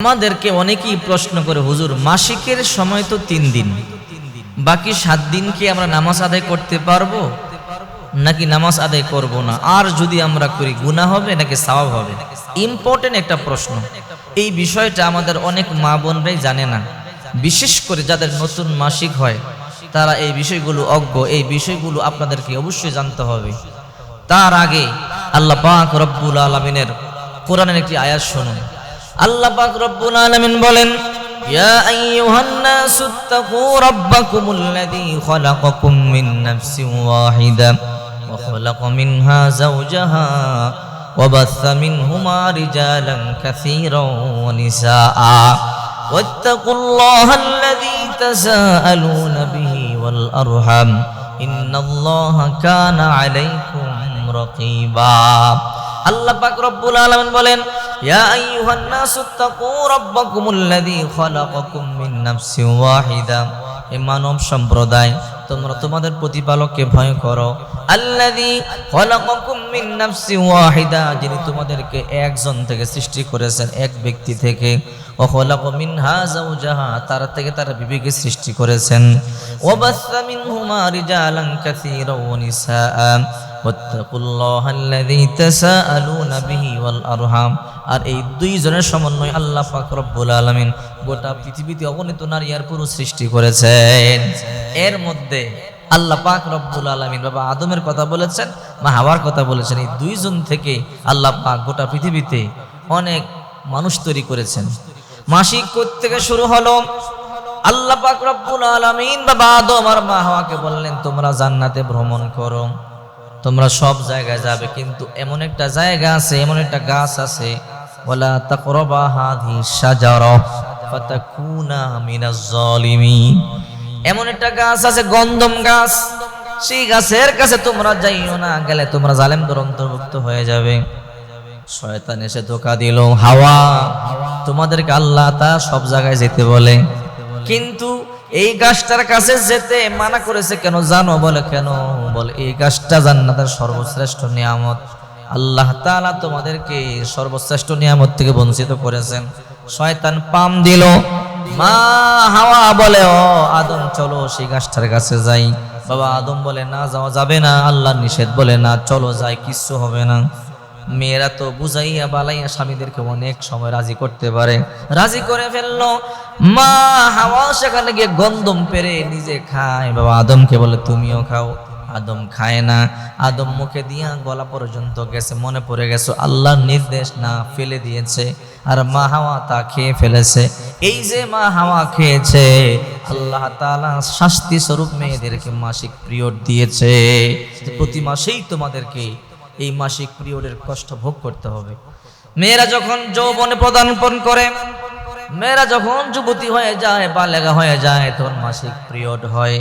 আমাদেরকে অনেকেই প্রশ্ন করে, হুজুর, মাসিকের সময় তো তিন দিন। বাকি সাত দিন কি আমরা নামাজ আদায় করতে পারব? নাকি নামাজ আদায় করব না? আর যদি আমরা করি, গুনাহ হবে নাকি সওয়াব হবে? ইম্পর্টেন্ট একটা প্রশ্ন। এই বিষয়টা আমাদের অনেক মা বোনরাই জানে না। বিশেষ করে যাদের নতুন মাসিক হয়, তারা এই বিষয়গুলো অজ্ঞ। এই বিষয়গুলো আপনাদেরকে অবশ্যই জানতে হবে। তার আগে আল্লাহ পাক রব্বুল আলমিনের কোরআনের একটি আয়াত শুনুন। আল্লাহ পাক রব্বুল আলামিন বলেন ইয়া আইয়ুহান নাসু তাকু রাব্বাকুমুল্লাযী খালাকাকুম মিন নাফসিন ওয়াহিদা ওয়া খালাকা মিনহা যাওজাহা وبث منهما رجالا كثيرا ونساء واتقوا الله الذي تساءلون به والأرحم إن الله كان عليكم رقيبا আল্লাহ পাক রব্বুল আলামিন বলেন ইয়া আইয়ুহান নাসু তাকু রাব্বাকুমুল্লাযী খালাকাকুম মিন নাফসিন ওয়াহিদা। হে মানব সম্প্রদায়, তোমরা তোমাদের প্রতিপালককে ভয় করো। আল্লাযী ওয়াহিদা, যিনি তোমাদেরকে একজন থেকে সৃষ্টি করেছেন, এক ব্যক্তি থেকে। তার থেকে তার বিবিকে সৃষ্টি করেছেন। واتقوا الله الذي تساءلون به والارحام আর এই দুইজনের সমন্বয় আল্লাহ পাক রব্বুল আলামিন গোটা পৃথিবীতে অগণিত নারী আর পুরুষ সৃষ্টি করেছেন এর মধ্যে আল্লাহ পাক রব্বুল আলামিন বাবা আদমের কথা বলেছেন মা হাওয়ার কথা বলেছেন এই দুইজন থেকে আল্লাহ পাক গোটা পৃথিবীতে অনেক মানুষ তৈরি করেছেন মাসিক থেকে শুরু হলো আল্লাহ পাক রব্বুল আলামিন বাবা আদম আর মা হাওয়াকে বললেন তোমরা জান্নাতে ভ্রমণ করো তোমরা সব জায়গায় যাবে, কিন্তু এমন একটা জায়গা আছে, এমন একটা গাছ আছে এমন একটা গাছ আছে গন্ধম গাছ, সেই গাছের কাছে তোমরা যাইও না, গেলে তোমরা জালেমদের অন্তর্ভুক্ত হয়ে যাবে। শয়তান এসে ধোকা দিল, হাওয়া, তোমাদেরকে আল্লাহ তা সব জায়গায় যেতে বলে। কিন্তু এই গাছটার কাছে যেতে মানা করেছে কেন জানো? বলে কেন? বলে, এই গাছটা জান্নাতের সর্বশ্রেষ্ঠ নিয়ামত। আল্লাহ তাআলা তোমাদেরকে সর্বশ্রেষ্ঠ নিয়ামত থেকে বঞ্চিত করেছেন। শয়তান পাম দিল, মা হাওয়া বলে, ও আদম, চলো সেই গাছটার কাছে যাই। বাবা আদম বলে, না, যাওয়া যাবে না। আল্লাহ নিষেধ বলে, না, চলো যাই, কিচ্ছু হবে না। মেয়েরা তো বুঝাইয়া বালাইয়া স্বামীদেরকে অনেক সময় রাজি করতে পারে। রাজি করে ফেলল। মা হাওয়া সেখানে গিয়ে গন্ধম পেরে নিজে খায়। বাবা আদমকে বলে, তুমিও খাও। আদম খায় না। আদম মুখে দিয়া গলা পর্যন্ত গেছে, মনে পড়ে গেছে আল্লাহর নির্দেশ না ফেলে দিয়েছে। আর মা হাওয়া তা খেয়ে ফেলেছে। এই যে মা হাওয়া খেয়েছে, আল্লাহ তাআলা শাস্তি স্বরূপ মেয়েদেরকে মাসিক পিরিয়ড দিয়েছে। প্রতি মাসেই তোমাদেরকে এই মাসিক পিরিয়ডের কষ্ট ভোগ করতে হবে। মেয়েরা যখন যৌবনে প্রদানপন করে, মেয়েরা যখন যুবতী হয়ে যায় বা লেগা হয়ে যায়, তখন মাসিক পিরিয়ড হয়।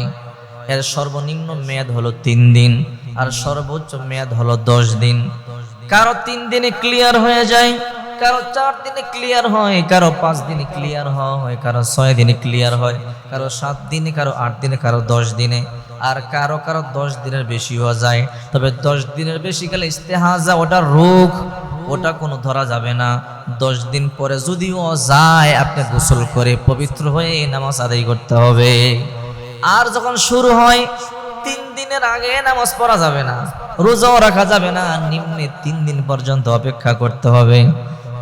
এর সর্বনিম্ন মেয়াদ হলো তিন দিন, আর সর্বোচ্চ মেয়াদ হলো দশ দিন। কারও তিন দিনে ক্লিয়ার হয়ে যায়, কারও চার দিনে ক্লিয়ার হয়, কারও পাঁচ দিনে ক্লিয়ার হয়, কারও ছয় দিনে ক্লিয়ার হয়, কারও সাত দিনে, কারও আট দিনে, কারও দশ দিনে। আর কারও কারও দশ দিনের বেশিও যায়। তবে দশ দিনের বেশি গেলে ইস্তেহাজা, ওটা রোগ, ওটা কোনো ধরা যাবে না। দশ দিন পরে যদিও যায়, আপনি গোসল করে পবিত্র হয়ে নামাজ আদায় করতে হবে। আর যখন শুরু হয়, তিন দিনের আগে নামাজ পড়া যাবে না, রোজাও রাখা যাবে না, নিম্নে তিন দিন পর্যন্ত অপেক্ষা করতে হবে।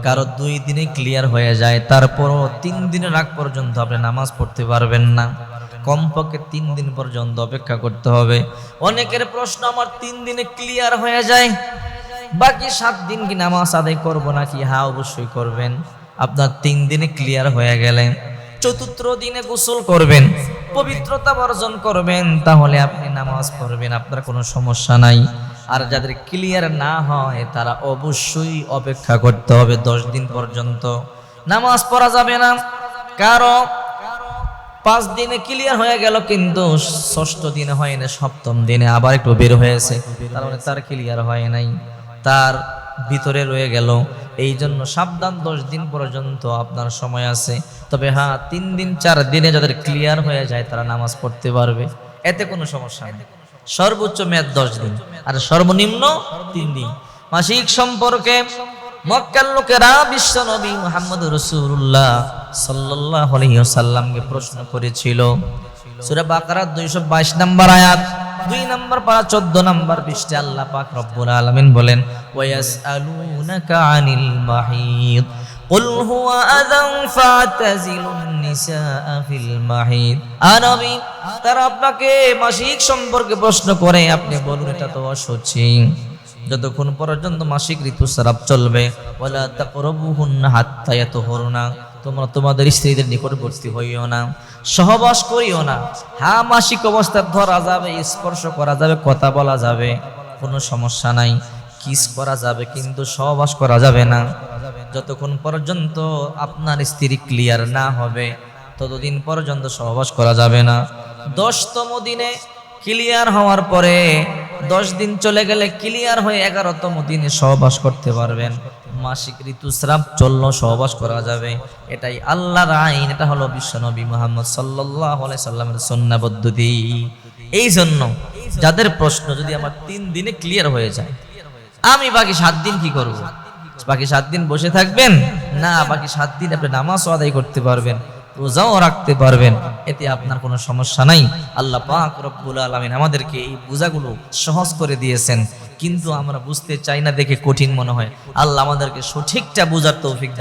কারও দুই দিনে ক্লিয়ার হয়ে যায়, তারপরও তিন দিনের আগ পর্যন্ত আপনি নামাজ পড়তে পারবেন না। কমপক্ষে তিন দিন পর্যন্ত অপেক্ষা করতে হবে। অনেকের প্রশ্ন আমার তিন দিনে ক্লিয়ার হয়ে যায়। বাকি সাত দিন কি নামাজ আদায় করব নাকি? হ্যাঁ অবশ্যই করবেন। আপনার তিন দিনে ক্লিয়ার হয়ে গেলে চতুর্থ দিনে গোসল করবেন, পবিত্রতা বর্জন করবেন, তাহলে আপনি নামাজ পড়বেন, আপনার কোনো সমস্যা নাই। আর যাদের ক্লিয়ার না হয়, তারা অবশ্যই অপেক্ষা করতে হবে দশ দিন পর্যন্ত। নামাজ পড়া যাবে না। কারও পাঁচ দিনে ক্লিয়ার হয়ে গেল, কিন্তু ষষ্ঠ দিনে হয় না, সপ্তম দিনে আবার একটু বের হয়েছে। তার মানে তার ক্লিয়ার হয় নাই। তার ভিতরে রয়ে গেল। এই জন্য সাবধান দশ দিন পর্যন্ত আপনার সময় আছে। তবে হ্যাঁ তিন দিন, চার দিনে যাদের ক্লিয়ার হয়ে যায়, তারা নামাজ পড়তে পারবে। এতে কোনো সমস্যা নেই। সর্বোচ্চ মেয়াদ দশ দিন। আর সর্বনিম্ন তিন দিন। মাসিক সম্পর্কে মক্কার লোকেরা বিশ্ব নবী মোহাম্মদ রসুল্লাহ সাল্লাহ সাল্লামকে প্রশ্ন করেছিল সুরা বাকারা দুইশো বাইশ নম্বর আয়াত দুই নম্বর পারা চোদ্দ নম্বর পৃষ্ঠে আল্লাহ পাক রব্বুল আলামিন বলেন ওয়াস আলুনাকা আনিল মাহিদ قل هو أذى فاعتزلوا النساء في المحيط আনবী তারা আপনাকে মাসিক সম্পর্কে প্রশ্ন করে আপনি বলুন এটা তো অসুচি যতক্ষণ পর্যন্ত মাসিক ঋতুস্রাব চলবে, ওয়ালা তাকরাবুহুন্না হাত্তা ইয়াতহুরনা, তোমরা তোমাদের স্ত্রীদের নিকটবর্তী হইও না, সহবাস করিও না। হ্যাঁ মাসিক অবস্থা ধরা যাবে, স্পর্শ করা যাবে, কথা বলা যাবে, কোনো সমস্যা নাই। কিস করা যাবে, কিন্তু সহবাস করা যাবে না। যতক্ষণ পর্যন্ত আপনার স্ত্রী ক্লিয়ার না হবে, ততদিন পর্যন্ত সহবাস করা যাবে না। দশতম দিনে ক্লিয়ার হওয়ার পরে দশ দিন চলে গেলে ক্লিয়ার হয়ে এগারোতম দিনে সহবাস করতে পারবেন। মাসিক ঋতুস্রাব চলল সহবাস করা যাবে। এটাই আল্লাহর আইন, এটা হলো বিশ্বনবী মোহাম্মদ সাল্লাহ সাল্লামের সন্না পদ্ধতি। এই জন্য যাদের প্রশ্ন যদি আমার তিন দিনে ক্লিয়ার হয়ে যায়, আমি বাকি সাত দিন কি করব? বাকি সাত দিন বসে থাকবেন? না, বাকি সাত দিন আপনি নামাজও আদায় করতে পারবেন। রোজাও রাখতে পারবেন, এতে আপনার কোনো সমস্যা নাই। আল্লাহ পাক রব্বুল আলামিন আমাদেরকে এই বোঝাগুলো সহজ করে দিয়েছেন। কিন্তু আমরা বুঝতে চাই না, দেখে কঠিন মনে হয়। আল্লাহ আমাদেরকে সঠিকটা বোঝার তৌফিক